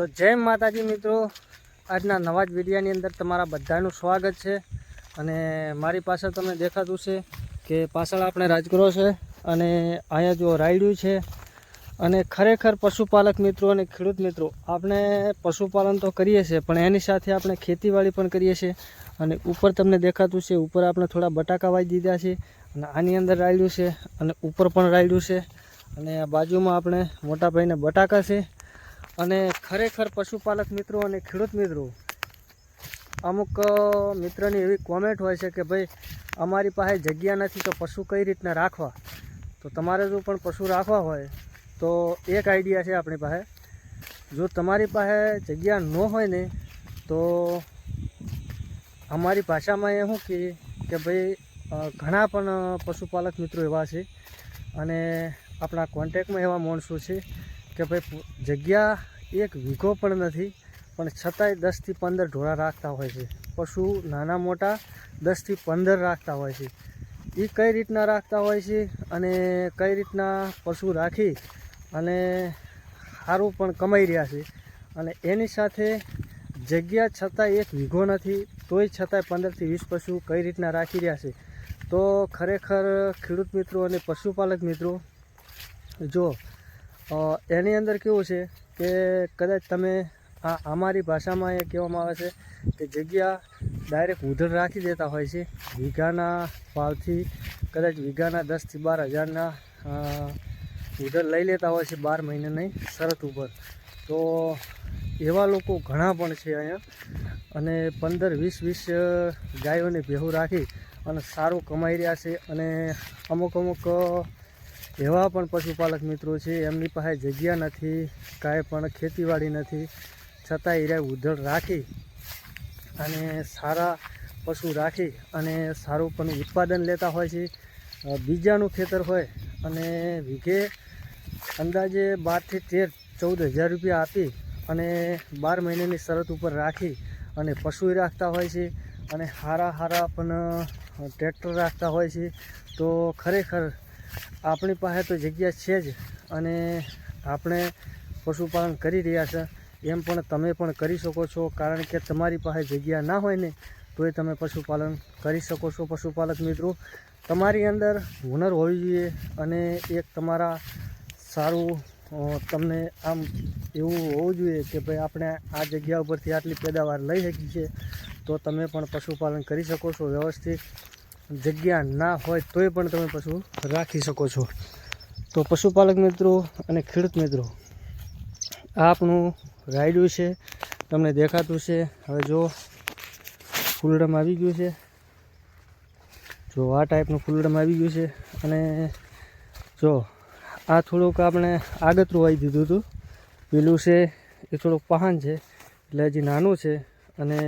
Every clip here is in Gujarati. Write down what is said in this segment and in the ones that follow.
તો જય માતાજી મિત્રો. આજના નવા જ વિડીયાની અંદર તમારા બધાનું સ્વાગત છે. અને મારી પાછળ તમને દેખાતું છે કે પાછળ આપણે રાજગરો છે અને અહીંયા જો રાયડું છે. અને ખરેખર પશુપાલક મિત્રો અને ખેડૂત મિત્રો, આપણે પશુપાલન તો કરીએ છીએ, પણ એની સાથે આપણે ખેતીવાડી પણ કરીએ છીએ. અને ઉપર તમને દેખાતું છે, ઉપર આપણે થોડા બટાકા વાવી દીધા છે અને આની અંદર રાયડું છે અને ઉપર પણ રાયડું છે. અને બાજુમાં આપણે મોટાભાઈને બટાકા છે. અને ખરેખર પશુપાલક મિત્રો અને ખેડૂત મિત્રો, અમુક મિત્રની એવી કોમેન્ટ હોય છે કે ભાઈ, અમારી પાસે જગ્યા નથી તો પશુ કઈ રીતના રાખવા? તો તમારે જો પણ પશુ રાખવા હોય, તો એક આઈડિયા છે આપણી પાસે. જો તમારી પાસે જગ્યા ન હોય ને, તો અમારી ભાષામાં એ શું કે કે ભાઈ ઘણા પણ પશુપાલક મિત્રો એવા છે. અને આપણા કોન્ટેક્ટમાં એવા માણસો છે. કે ભાઈ જગ્યા એક વીઘો પણ નથી, પણ છતાંય દસથી પંદર ઢોળા રાખતા હોય છે. પશુ નાના મોટા દસથી પંદર રાખતા હોય છે. એ કઈ રીતના રાખતા હોય છે અને કઈ રીતના પશુ રાખી અને સારું પણ કમાઈ રહ્યા છે. અને એની સાથે જગ્યા છતાંય એક વીઘો નથી, તોય છતાંય પંદરથી વીસ પશુ કઈ રીતના રાખી રહ્યા છે. તો ખરેખર ખેડૂત મિત્રો અને પશુપાલક મિત્રો, જો એની અંદર કેવું છે કે કદાચ તમે આ અમારી ભાષામાં એ કહેવામાં આવે છે કે જગ્યા ડાયરેક્ટ ઉધર રાખી દેતા હોય છે. વીઘાના ભાવથી કદાચ વીઘાના દસથી બાર હજારના ઉધર લઈ લેતા હોય છે બાર મહિનાની શરત ઉપર. તો એવા લોકો ઘણા પણ છે અહીંયા અને પંદર વીસ વીસ ગાયોને ભેહું રાખી અને સારું કમાઈ રહ્યા છે અને અમુક અમુક એવા પણ પશુપાલક મિત્રો છે, એમની પાસે જગ્યા નથી, કાંઈ પણ ખેતીવાડી નથી. છતાં એ ઉધળ રાખી અને સારા પશુ રાખી અને સારું પણ ઉત્પાદન લેતા હોય છે. બીજાનું ખેતર હોય અને વીઘે અંદાજે બારથી તેર, ચૌદ હજાર રૂપિયા આપી અને બાર મહિનાની શરત ઉપર રાખી અને પશુ રાખતા હોય છે અને હારા હારા પણ ટ્રેક્ટર રાખતા હોય છે. તો ખરેખર આપણી પાસે તો જગ્યા છે જ અને આપણે પશુપાલન કરી રહ્યા છે. એમ પણ તમે પણ કરી શકો છો. કારણ કે તમારી પાસે જગ્યા ના હોય ને, તોય તમે પશુપાલન કરી શકો છો, પશુપાલક મિત્રો. તમારી અંદર હુનર હોવી જોઈએ અને એક તમારા સારું તમને આમ એવું હોવું જોઈએ કે ભાઈ આપણે આ જગ્યા ઉપરથી આટલી પેદાવાર લઈ શકીએ છીએ, તો તમે પણ પશુપાલન કરી શકો છો વ્યવસ્થિત. જગ્યા ના હોય તોય પણ તમે પશુ રાખી શકો છો. તો પશુપાલક મિત્રો અને ખેડૂત મિત્રો, આ આપણું રાયડું છે, તમને દેખાતું છે. હવે જો ફૂલડમ આવી ગયું છે, જો આ ટાઈપનું ફૂલડમ આવી ગયું છે અને જો આ થોડુંક આપણે આગતરું આવી દીધું હતું. પેલું છે, એ થોડુંક પહાન છે, એટલે હજી નાનું છે અને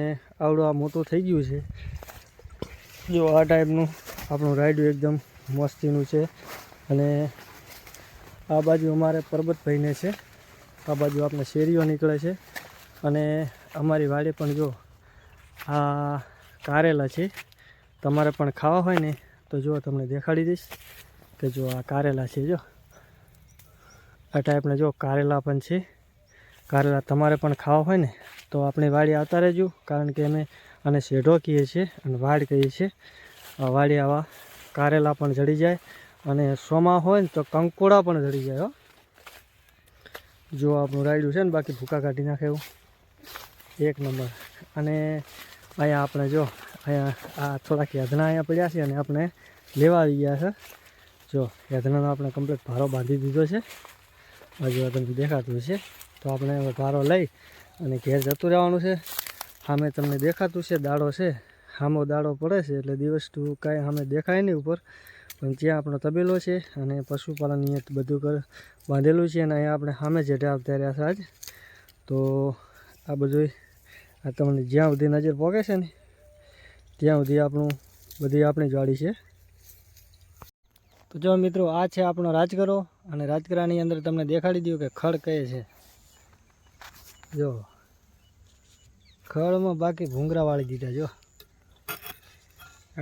આવડું આ મોટું થઈ ગયું છે. જો આ ટાઈપનું આપણું રાયડું એકદમ મસ્તીનું છે. અને આ બાજુ અમારે પરબતભાઈને છે. આ બાજુ આપણે શેરીઓ નીકળે છે. અને અમારી વાડી પણ જો આ કારેલા છે. તમારે પણ ખાવા હોય ને તો જો તમને દેખાડી દઈશ કે જો આ કારેલા છે જો. આ ટાઈપના જો કારેલા પણ છે. કારેલા તમારે પણ ખાવા હોય ને તો આપણી વાડી આવતા રહેજો, કારણ કે અમે આને શેઢો કહીએ છીએ અને વાડ કહીએ છીએ. વાડી આવા કારેલા પણ જડી જાય અને સોમાં હોય ને તો કંકોડા પણ જડી જાય, હો. જો આપણું રાયડું છે ને, બાકી ભૂકા કાઢી નાખે એવું. એક નંબર. અને અહીંયા આપણે જો, અહીંયા આ થોડાક યાદના અહીંયા પડ્યા છે અને આપણે લેવા આવી ગયા છે. જો, યાદનાનો આપણે કમ્પ્લીટ ભારો બાંધી દીધો છે. હજુ તમને દેખાતું છે તો આપણે ભારો લઈ અને ઘેર જતું રહેવાનું છે. સામે તમને દેખાતું છે, દાડો છે. સામો દાડો પડે છે એટલે દિવસ ટુ કાંઈ સામે દેખાય નહીં ઉપર. પણ ત્યાં આપણો તબેલો છે અને પશુપાલન અહીંયા બધું કર, બાંધેલું છે અને અહીંયા આપણે સામે જેઠે આવતા રહ્યા છે આજ. તો આ બધું આ તમને જ્યાં સુધી નજર પહોંચે છે ને, ત્યાં સુધી આપણું બધી આપણી જાળી છે. તો જો મિત્રો, આ છે આપણો રાજગરો અને રાજગરાની અંદર તમને દેખાડી દઉં કે ખડ કહે છે. જો. ખડમાં બાકી ભૂંગરા વાળી દીધા જો.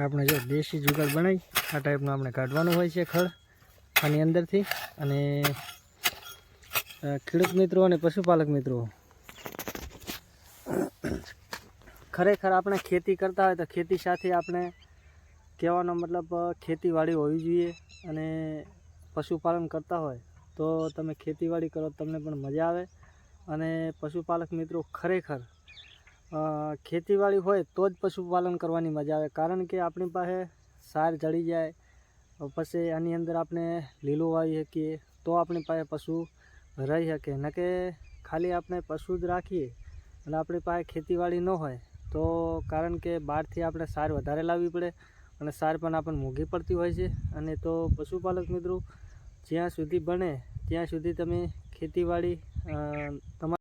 આપણે જો દેશી જુગાડ બનાવી, આ ટાઈપનું આપણે કાઢવાનું હોય છે ખળ આની અંદરથી. અને ખેડૂત મિત્રો અને પશુપાલક મિત્રો, ખરેખર આપણે ખેતી કરતા હોય તો ખેતી સાથે આપણે કહેવાનો મતલબ ખેતીવાડી હોવી જોઈએ અને પશુપાલન કરતા હોય તો તમે ખેતીવાડી કરો તમને પણ મજા આવે. અને પશુપાલક મિત્રો, ખરેખર ખેતીવાડી હોય તો જ પશુપાલન કરવાની મજા આવે. કારણ કે આપણી પાસે સાર જળી જાય, પછી એની અંદર આપણે લીલું વાવી શકીએ, તો આપણી પાસે પશુ રહી શકે. ન કે ખાલી આપણે પશુ જ રાખીએ અને આપણી પાસે ખેતીવાડી ન હોય, તો કારણ કે બહારથી આપણે સાર વધારે લાવવી પડે અને સાર પણ આપણને મોંઘી પડતી હોય છે. અને તો પશુપાલક મિત્રો, જ્યાં સુધી બને ત્યાં સુધી તમે ખેતીવાડી તમારા